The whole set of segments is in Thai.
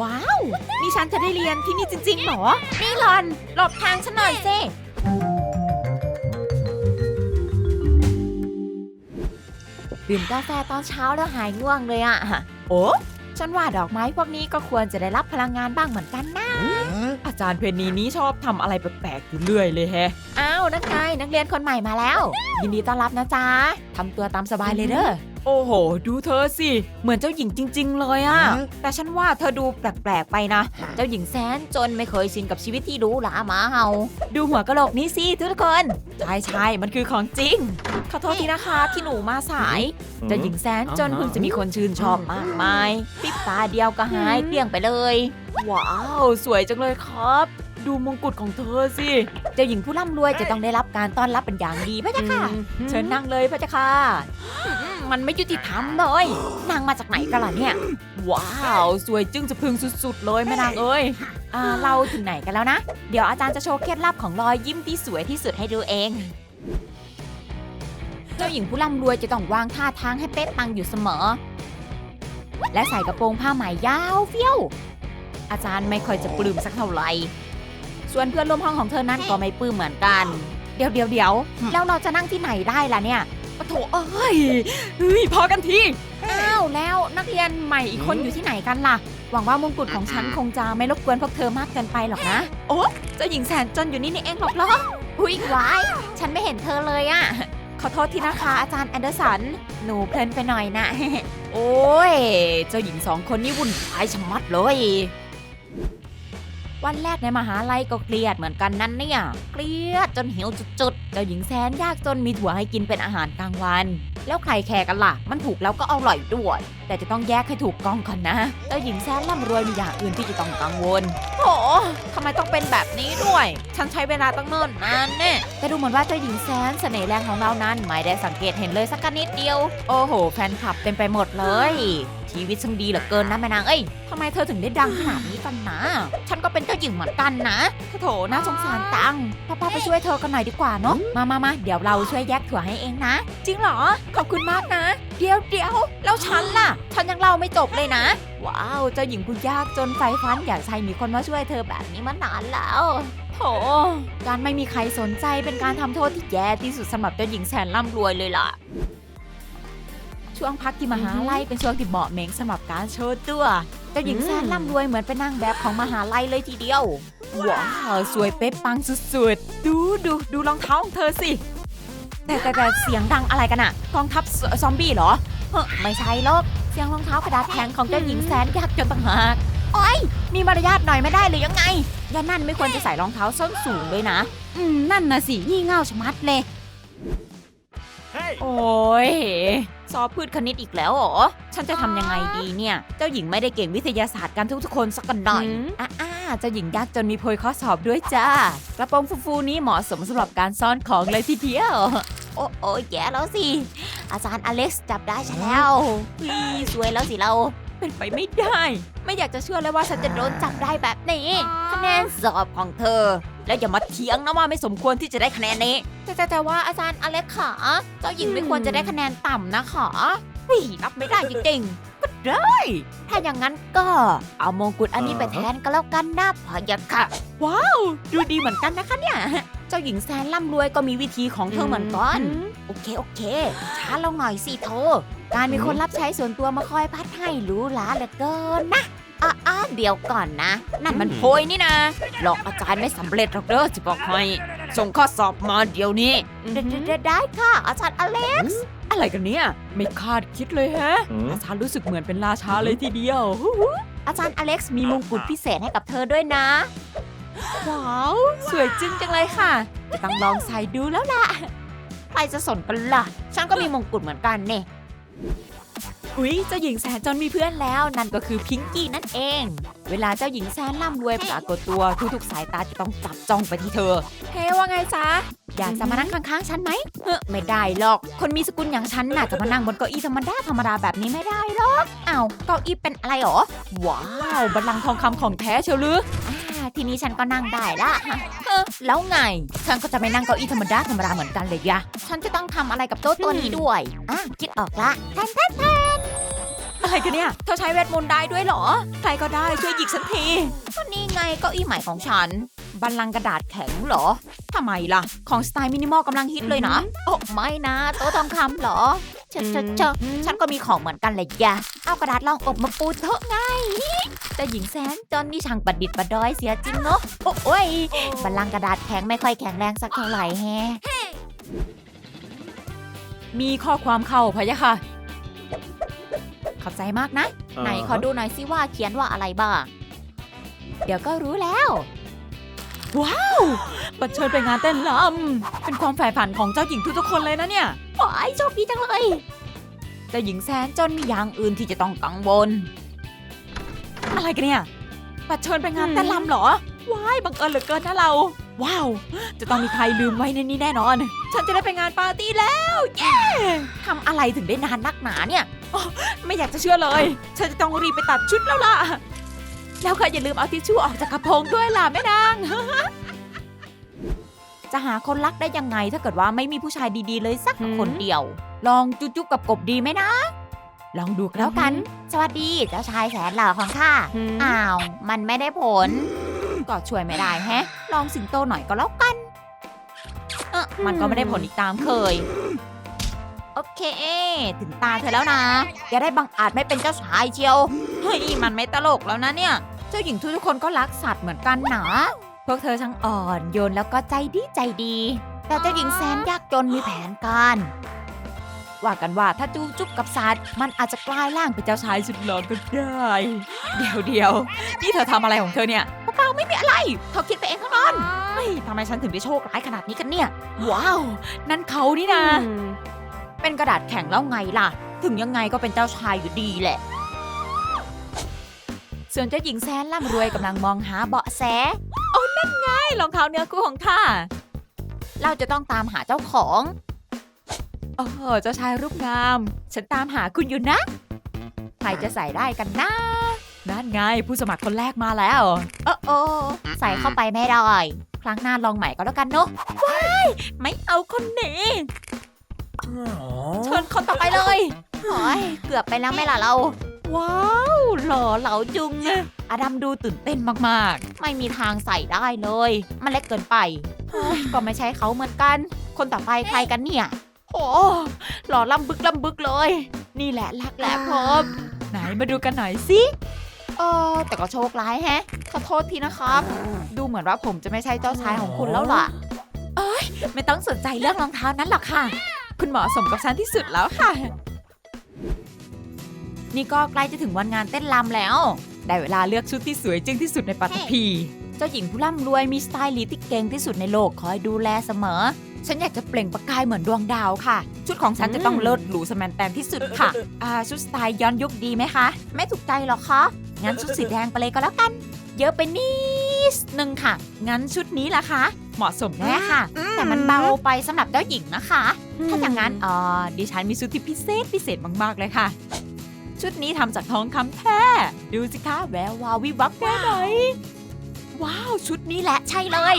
ว้าว นี่ฉันจะได้เรียนที่นี่จริงๆเหรอ นี่หลอน หลบทางฉันหน่อยสิดื่มกาแฟตอนเช้าแล้วหายง่วงเลยอะโอ้ฉันว่าดอกไม้พวกนี้ก็ควรจะได้รับพลังงานบ้างเหมือนกันนะ อาจารย์เพนนีนี้ชอบทำอะไรแปลกๆอยู่เรื่อยเลยแฮะ อ้าวนักไงนักเรียนคนใหม่มาแล้ว ยินดีต้อนรับนะจ๊ะทำตัวตามสบายเลยเด้อ โอ้โห ดูเธอสิ เหมือนเจ้าหญิงจริง ๆ เลยอะแต่ฉันว่าเธอดูแปลกๆไปนะ เจ้าหญิงแสนจนไม่เคยชินกับชีวิตที่หรูหราหมาเห่า ดูหัวกะโหลกนี้สิทุกคน ใช่ใช่มันคือของจริง ขอโทษทีนะคะที่หนูมาสาย เจ้าหญิงแสนจนเพิ่งจะมีคนชื่นชอบมากมายพริบตาเดียวก็หายเกลี้ยงไปเลย ว้าว สวยจังเลยครับ ดูมงกุฎของเธอสิ เจ้าหญิงผู้ร่ำรวยจะต้องได้รับการต้อนรับเป็นอย่างดีพระเจ้าค่ะ เชิญนั่งเลยพระเจ้าค่ะอื มมันไม่ยุติธรรมเลย นางมาจากไหนกันล่ะเนี่ย ว้าว สวยจึงจะพึงสุดๆ เลยแม่นางเอ้ยอ่าเราถึงไหนกันแล้วนะ เดี๋ยวอาจารย์จะโชว์เคล็ดลับของรอยยิ้มที่สวยที่สุดให้ดูเอง เจ้าหญิงผู้ร่ำรวยจะต้องวางท่าทางให้เป๊ะปังอยู่เสมอ และใส่กระโปรงผ้าไหมยาวเฟี้ยว อาจารย์ไม่ค่อยจะปลื้มสักเท่าไหร่ ส่วนเพื่อนร่วมห้องของเธอนั้นก็ไม่ปลื้มเหมือนกัน เดี๋ยวเดี๋ยวเดี๋ยวแล้วเราจะนั่งที่ไหนได้ล่ะเนี่ย ปะโถเอ้ยเฮ้ยพอกันที อ้าวแล้วนักเรียนใหม่อีกคนอยู่ที่ไหนกันล่ะ หวังว่ามงกุฎของฉันคงจะไม่รบกวนพวกเธอมากเกินไปหรอกนะ โอ้เจ้าหญิงแสนจนอยู่นี่นี่เองหรอกเหรออุ้ยวาย ฉันไม่เห็นเธอเลยอะขอโทษทีนะคะอาจารย์แอนเดอร์สัน หนูเพลินไปหน่อยนะ โอ้ย เจ้าหญิงสองคนนี้วุ่นวายชะมัดเลย วันแรกในมหาลัยก็เครียดเหมือนกันนั่นเนี่ยเครียดจนหิวจุดๆ เจ้าหญิงแสนยากจนมีถั่วให้กินเป็นอาหารกลางวัน แล้วใครแคร์กันล่ะ มันถูกแล้วก็อร่อยด้วย แต่จะต้องแยกให้ถูกกล้องก่อนนะ เจ้าหญิงแสนร่ำรวยมีอย่างอื่นที่จะต้องกังวลโอ้ทำไมต้องเป็นแบบนี้ด้วย ฉันใช้เวลาตั้งเนิ่นนานเนี่ยแต่ดูเหมือนว่าเจ้าหญิงแสนเสน่ห์แรงของเรานั้น ไม่ได้สังเกตเห็นเลยสักนิดเดียว โอ้โห แฟนคลับเต็มไปหมดเลยชีวิตช่างดีเหลือเกินนะแม่นางเอ้ยทำไมเธอถึงได้ดังขนาดนี้กันนะ ฉันก็เป็นเจ้าหญิงเหมือนกันนะโถน่าสงสารตังป้าๆไปช่วยเธอกันหน่อยดีกว่าเนาะมามามาเดี๋ยวเราช่วยแยกถั่วให้เองนะ จริงเหรอ ขอบคุณมากนะ เดี๋ยวเดี๋ยวแล้วฉันล่ะ ฉันยังเล่าไม่จบเลยนะ ว้าว เจ้าหญิงผู้ยากจนไฟฟันอยากให้มีคนมาช่วยเธอแบบนี้มานานแล้วโถการไม่มีใครสนใจเป็นการทำโทษที่แย่ที่สุดสำหรับเจ้าหญิงแสนร่ำรวยเลยล่ะ ช่วงพักที่มหาลัยเป็นช่วงที่เหมาะเหม่งสำหรับการโชว์ตัวเจ้าหญิงแสนร่ำรวยเหมือนเป็นนางแบบของมหาลัยเลยทีเดียวว้าวสวยเป๊ะปังสุดๆ ดูดูดูรองเท้าของเธอสิ แต่แต่แต่เสียงดังอะไรกันอะกองทัพซซอมบี้เหรอเฮ้อไม่ใช่หรอกเสียงรองเท้ากระดาษแข็งของเจ้าหญิงแสนยากจนต่างหากโอ้ยมีมารยาทหน่อยไม่ได้หรือยังไงยานั่นไม่ควรจะใส่รองเท้าส้นสูงเลยนะ อืมนั่นนะสิงี่เง่าชะมัดเลย โอ้ยสอบพืชคณิตอีกแล้วเหรอ ฉันจะทำยังไงดีเนี่ย เจ้าหญิงไม่ได้เก่งวิทยาศาสตร์กันทุกๆคนสักกันหน่อยอ่าอ่าเจ้าหญิงยากจนมีโพยข้อสอบด้วยจ้ากระโปรงฟูๆนี้เหมาะสมสำหรับการซ่อนของเลยทีเดียว โอ้โอ้แย่แล้วสิ อาจารย์อเล็กซ์จับได้ฉันแล้วพี่สวยแล้วสิเรา เป็นไปไม่ได้ ไม่อยากจะเชื่อเลยว่าฉันจะโดนจับได้แบบนี้ คะแนนสอบของเธอ แล้วอย่ามาเถียงนะว่าไม่สมควรที่จะได้คะแนนนี้ แต่แต่แต่ว่าอาจารย์อเล็กขาเจ้าหญิงไม่ควรจะได้คะแนนต่ำนะขาวิรับไม่ได้จริงๆก็ได้ ถ้าอย่างนั้นก็เอามงกุฎอันนี้ไปแทนก็แล้วกันนะพะยะค่ะ ว้าว ดูดีเหมือนกันนะคะเนี่ย เจ้าหญิงแสนร่ำรวยก็มีวิธีของเธอเหมือนกันโอเคโอเค ช้าลงหน่อยสิโทการมีคนรับใช้ส่วนตัวมาคอยพัดให้หรูหราเหลือเกินนะ อะอะเดี๋ยวก่อนนะ นั่นมันโพยนี่นะ หลอกอาจารย์ไม่สำเร็จหรอกเด้อจะบอกให้ส่งข้อสอบมาเดี๋ยวนี้ได้ได้ค่ะ อาจารย์อเล็กซ์อะไรกันเนี่ย ไม่คาดคิดเลยแฮะ อาจารย์รู้สึกเหมือนเป็นราชาเลยทีเดียว อาจารย์อเล็กซ์มีมงกุฎพิเศษให้กับเธอด้วยนะ ว้าว สวยจึ้งจังเลยค่ะ จะต้องลองใส่ดูแล้วล่ะใครจะสนกันล่ะ ฉันก็มีมงกุฎเหมือนกันเนี่ย อุ๊ย เจ้าหญิงแสนจนมีเพื่อนแล้ว นั่นก็คือพิงกี้นั่นเอง เวลาเจ้าหญิงแสนร่ำรวยปรากฏตัวทุกๆสายตาจะต้องจับจ้องไปที่เธอ เฮ้ว่าไงจ๊ะ อยากจะมานั่งข้างๆฉันไหมเฮ้อไม่ได้หรอก คนมีสกุลอย่างฉันน่ะจะมานั่งบนเก้าอี้ธรรมดาธรรมดาแบบนี้ไม่ได้หรอกอ้าวเก้าอี้เป็นอะไรหรอ ว้าวบัลลังก์ทองคำของแท้เชียวหรืออ่าทีนี้ฉันก็นั่งได้ละเฮ้อแล้วไง ฉันก็จะไม่นั่งเก้าอี้ธรรมดาธรรมดาเหมือนกันเลยยะ ฉันจะต้องทำอะไรกับโต๊ะตัวนี้ด้วย อะ คิดออกละแทนแทนแทน อะไรกันเนี่ย เธอใช้เวทมนต์ได้ด้วยเหรอ ใครก็ได้ช่วยหยิกฉันทีก็นี่ไงเก้าอี้ใหม่ของฉัน บัลลังก์กระดาษแข็งเหรอทำไมล่ะ ของสไตล์มินิมอลกำลังฮิตเลยนะ โอ้ไม่นะ โต๊ะทองคำเหรอเชอะเชอะเชอะฉันก็มีของเหมือนกันเลยยะเอากระดาษรองอบมาปูโต๊ะไงแต่หญิงแสนจอนนี่ช่างประดิษฐ์ประดอยเสียจริงเนาะโอ้โอ้ยบัลลังก์กระดาษแข็งไม่ค่อยแข็งแรงสักเท่าไหร่แฮะมีข้อความเข้าพะยะค่ะ ขอบใจมากนะ ไหนขอดูหน่อยสิว่าเขียนว่าอะไรบ้าง เดี๋ยวก็รู้แล้ว ว้าวบัดเชิญไปงานเต้นรำเป็นความใฝ่ฝันของเจ้าหญิงทุกๆคนเลยนะเนี่ยโอ้ยโชคดีจังเลยเจ้าหญิงแสนจนมีอย่างอื่นที่จะต้องกังวล อะไรกันเนี่ยบัดเชิญไปงานเต้นรำเหรอ ว้ายบังเอิญเหลือเกินนะเรา ว้าว จะต้องมีใครลืมไว้ในนี้แน่นอน ฉันจะได้ไปงานปาร์ตี้แล้ว เย้ทำอะไรถึงได้นานนักหนาเนี่ย อ๋อไม่อยากจะเชื่อเลย ฉันจะต้องรีบไปตัดชุดแล้วล่ะ แล้วก็อย่าลืมเอาทิชชู่ออกจากกระโปรงด้วยล่ะแม่นาง จะหาคนรักได้ยังไงถ้าเกิดว่าไม่มีผู้ชายดีๆเลยสักคนเดียว ลองจุ๊บๆกับกบดีไหมนะ ลองดูกันแล้วกัน สวัสดีเจ้าชายแสนหล่อของข้า อ้าว มันไม่ได้ผล ก็ช่วยไม่ได้แฮะ ลองสิงโตหน่อยก็แล้วกัน เออมันก็ไม่ได้ผลอีกตามเคย โอเค ถึงตาเธอแล้วนะ อย่าได้บังอาจไม่เป็นเจ้าชายเชียว เฮ้ย มันไม่ตลกแล้วนะเนี่ย เจ้าหญิงทุกๆคนก็รักสัตว์เหมือนกันหนาพวกเธอช่างอ่อนโยนแล้วก็ใจดีใจดี แต่เจ้าหญิงแสนยากจนมีแผนการ ว่ากันว่าถ้าจูจุ๊บกับสัตว์ มันอาจจะกลายร่างเป็นเจ้าชายสุดหล่อก็ได้ เดี๋ยวเดียวนี่เธอทำอะไรของเธอเนี่ยเปล่าไม่มีอะไร เธอคิดไปเองทั้งนั้นเฮ้ยทำไมฉันถึงได้โชคร้ายขนาดนี้กันเนี่ย ว้าว นั่นเขานี่นะ เป็นกระดาษแข็งแล้วไงล่ะ ถึงยังไงก็เป็นเจ้าชายอยู่ดีแหละ ส่วนเจ้าหญิงแสนร่ำรวยกำลังมองหาเบาะแส โอ้นั่นไงรองเท้าเนื้อคู่ของข้า เราจะต้องตามหาเจ้าของโอ้เจ้าชายรูปงาม ฉันตามหาคุณอยู่นะ ใครจะใส่ได้กันนะนั่นไงผู้สมัครคนแรกมาแล้วเออโอใส่เข้าไปไม่ได้ ครั้งหน้าลองใหม่ก็แล้วกันเนอะว้ายไม่เอาคนนี้ เชิญคนต่อไปเลยโอ้ยเกือบไปแล้วไหม่ล่ะเรา ว้าวหล่อเหลาจุงอดัมดูตื่นเต้นมากๆ ไม่มีทางใส่ได้เลย มันเล็กเกินไปเฮ้ยก็ไม่ใช่เขาเหมือนกัน คนต่อไปใครกันเนี่ย โอ้หล่อลำบึกลำบึกเลย นี่แหละรักแหละพบไหนมาดูกันหน่อยสิเออแต่ก็โชคร้ายแฮะ ขอโทษทีนะครับ ดูเหมือนว่าผมจะไม่ใช่เจ้าชายของคุณแล้วล่ะ เอ้ย ไม่ต้องสนใจเรื่องรองเท้านั้นหรอกค่ะ คุณเหมาะสมกับฉันที่สุดแล้วค่ะ นี่ก็ใกล้จะถึงวันงานเต้นรำแล้ว ได้เวลาเลือกชุดที่สวยจึงที่สุดในปัตตภีเจ้าหญิงผู้ร่ำรวยมีสไตล์ลีสต์ที่เก่งที่สุดในโลกคอยดูแลเสมอ ฉันอยากจะเปล่งประกายเหมือนดวงดาวค่ะ ชุดของฉันจะต้องเลิศหรูสแมนแตนที่สุดค่ะอ่าชุดสไตล์ย้อนยุคดีไหมคะ ไม่ถูกใจหรอคะงั้นชุดสีแดงไปเลยก็แล้วกัน เยอะไปนิดนึงค่ะ งั้นชุดนี้ล่ะคะ เหมาะสมแน่ค่ะ แต่มันเบาไปสำหรับเจ้าหญิงนะคะ ถ้าอย่างนั้นเออดิฉันมีชุดที่พิเศษพิเศษมากๆเลยค่ะ ชุดนี้ทำจากทองคำแท้ ดูสิคะแวววาววิบวับแค่ไหนว้าว ชุดนี้แหละใช่เลย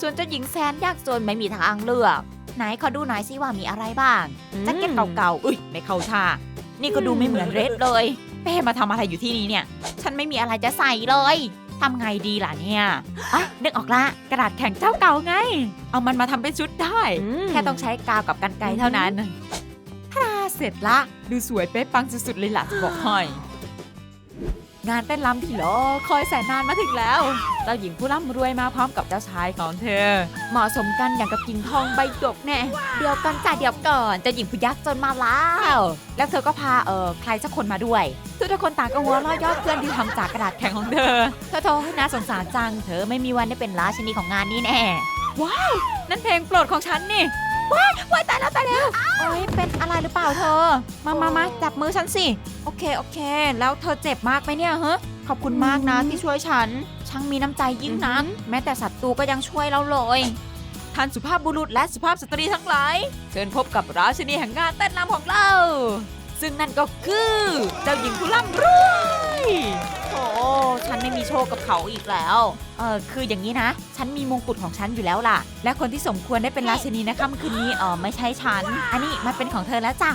ส่วนเจ้าหญิงแสนยากจนไม่มีทางเลือกไหนขอดูหน่อยสิว่ามีอะไรบ้างแจ็คเก็ตเก่าๆอุ้ยไม่เข้าท่า นี่ก็ดูไม่เหมือนเรดเลยเป้มาทำอะไรอยู่ที่นี่เนี่ย ฉันไม่มีอะไรจะใส่เลย ทำไงดีล่ะเนี่ยอะนึกออกละกระดาษแข็งเจ้าเก่าไง เอามันมาทำเป็นชุดได้ แค่ต้องใช้กาวกับกันไกรเท่านั้นถ้าเสร็จละ ดูสวยเป๊ะปังสุดๆเลยล่ะจะบอกให้ งานเต้นรำที่รอคอยแสนนานมาถึงแล้ว เจ้าหญิงผู้ร่ำรวยมาพร้อมกับเจ้าชายของเธอ เหมาะสมกันอย่างกับกิ่งทองใบหยกแน่ เดี๋ยวกันจ้าเดี๋ยวก่อนเจ้าหญิงผู้ยักษ์จนมาแล้ว แล้วเธอก็พาเออใครสักคนมาด้วย ทุกคนต่างก็หัวเราะเยอดเพื่อนที่ทำจากกระดาษแข็งของเธอ เธอโทรให้น่าสงสารจัง เธอไม่มีวันได้เป็นราชินีของงานนี้แน่ ว้าว นั่นเพลงโปรดของฉันนี่ ว้ายว้ายตายแล้วตายแล้วโอ๊ยเป็นอะไรหรือเปล่าเธอ มามามาจับมือฉันสิ โอเคโอเค แล้วเธอเจ็บมากไหมเนี่ยฮะขอบคุณมากนะที่ช่วยฉัน ช่างมีน้ำใจยิ่งนักแม้แต่ศัตรูก็ยังช่วยเราเลยท่านสุภาพบุรุษและสุภาพสตรีทั้งหลาย เชิญพบกับราชินีแห่งงานเต้นรำของเรา ซึ่งนั่นก็คือ เจ้าหญิงผู้ร่ำรวยโอ้ ฉันไม่มีโชคกับเขาอีกแล้ว เออคืออย่างนี้นะ ฉันมีมงกุฎของฉันอยู่แล้วล่ะ และคนที่สมควรได้เป็นราชินีในค่ำคืนนี้เออไม่ใช่ฉัน อันนี้มันเป็นของเธอแล้วจ้ะ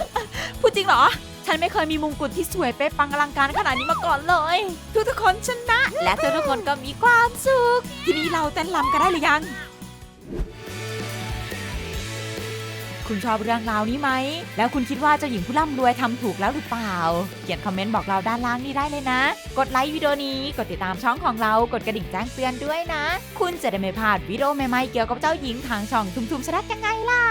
พูดจริงเหรอ ฉันไม่เคยมีมงกุฎที่สวยเป๊ะปังอลังการขนาดนี้มาก่อนเลย ทุกทุกๆคนชนะ และทุกทุกๆคนก็มีความสุข ทีนี้เราเต้นรำกันได้หรือยัง คุณชอบเรื่องราวนี้ไหม แล้วคุณคิดว่าเจ้าหญิงผู้ร่ำรวยทำถูกแล้วหรือเปล่า เขียนคอมเมนต์บอกเราด้านล่างนี้ได้เลยนะ กดไลค์วิดีโอนี้ กดติดตามช่องของเรา กดกระดิ่งแจ้งเตือนด้วยนะ คุณจะได้ไม่พลาดวิดีโอใหม่ๆเกี่ยวกับเจ้าหญิงทางช่องทุมๆชนะยังไงล่ะ